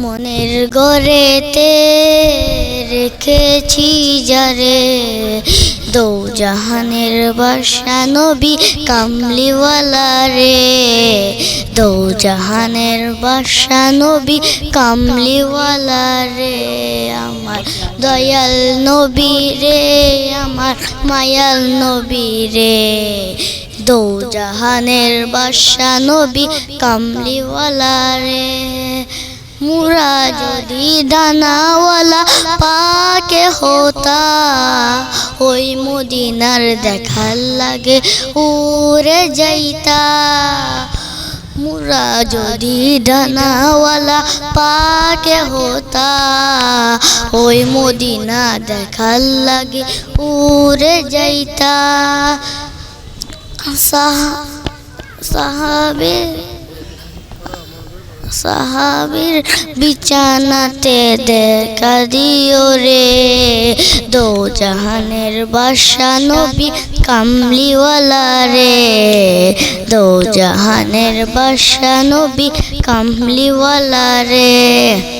মনের গড়েতে রেখেছি যারে দৌ জাহানের বাসা নবী কামলিওয়ালা রে। দৌ জাহানের বাসা নবী কামলিওয়ালা রে। আমার দয়াল নবী রে, আমার মায়াল নবী রে। দৌ জাহানের বাসা নবী কামলিওয়ালা রে। মুরা যদি ডানাওয়ালা পাকে হতা ওই মদিনার দেখার লাগে উড়ে যাইতা। মুরা যদি ডানাওয়ালা পাকে হতা ওই মদিনা দেখার লাগে উড়ে যাইতা। সাহা সাহাবে সাহাবির বিছানাতে দেখা দিও রে। দো জাহানের বাসা নবী কামলিওয়ালা রে। দো জাহানের বাসা নবী কামলিওয়ালা রে।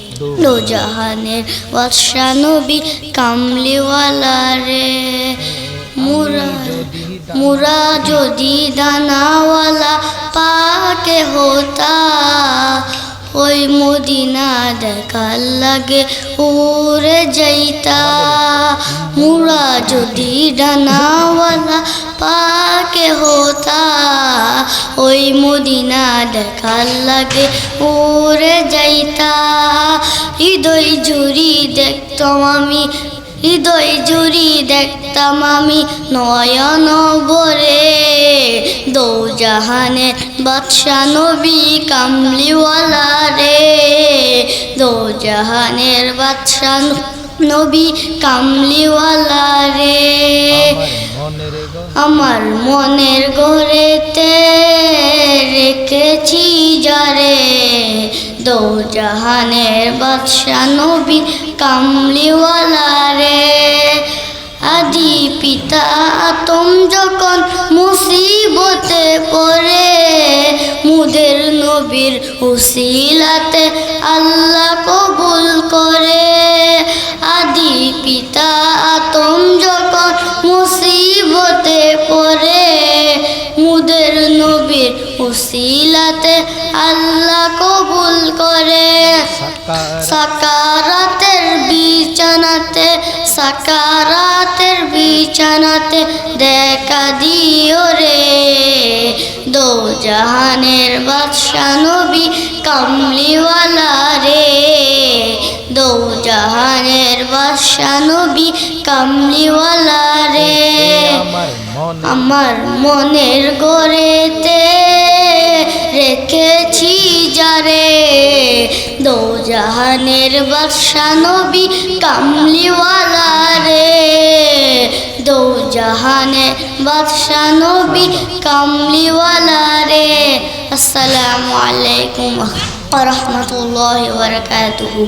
দো বাদশা নবী কামলিওয়ালা রে মুরা মুরা যদি দানাওয়ালা পাকে হতা, ওই মদিনা দেখার লাগে উড়ে যাইতা। মুরা যদি ডানাওয়ালা পাকে হতা, ওই মদিনা দেখার লাগে উড়ে যাইতা। হৃদয় জুড়ি দেখতাম আমি হৃদয় জুড়ি দেখতাম আমি নয়ন বরে দো জাহানের বাদশা নবী কামলিওয়ালা রে। দো জাহানের বাদশা নবী কামলিওয়ালা রে। আমার মনের ঘরেতে জাহানের বাদশা নবী কামলিওয়ালা রে। আদি পিতা তুম যখন মুসিবতে পড়ে, মুদের নবীর উসিলাতে আল্লাহ কবুল করে। আদি পিতা তুম যখন মুসিবতে পড়ে, মুদের নবীর উসিলাতে আল্লাহ কবুল করে। সাকারাতের বিছানাতে সাকারাতের বিছানাতে দেখা দিও রে। দো জাহানের বাদশা নবী কামলিওয়ালা রে। দো জাহানের বাদশা নবী কামলিওয়ালা রে। আমার মনের গড়েতে রেখেছি যারে। জাহানের বাদশা নবী কামলিওয়ালা রে দো জাহানের বাদশা নবী কামলিওয়ালা রে আসসালামু আলাইকুম ওয়া রাহমাতুল্লাহি ওয়া বারাকাতুহু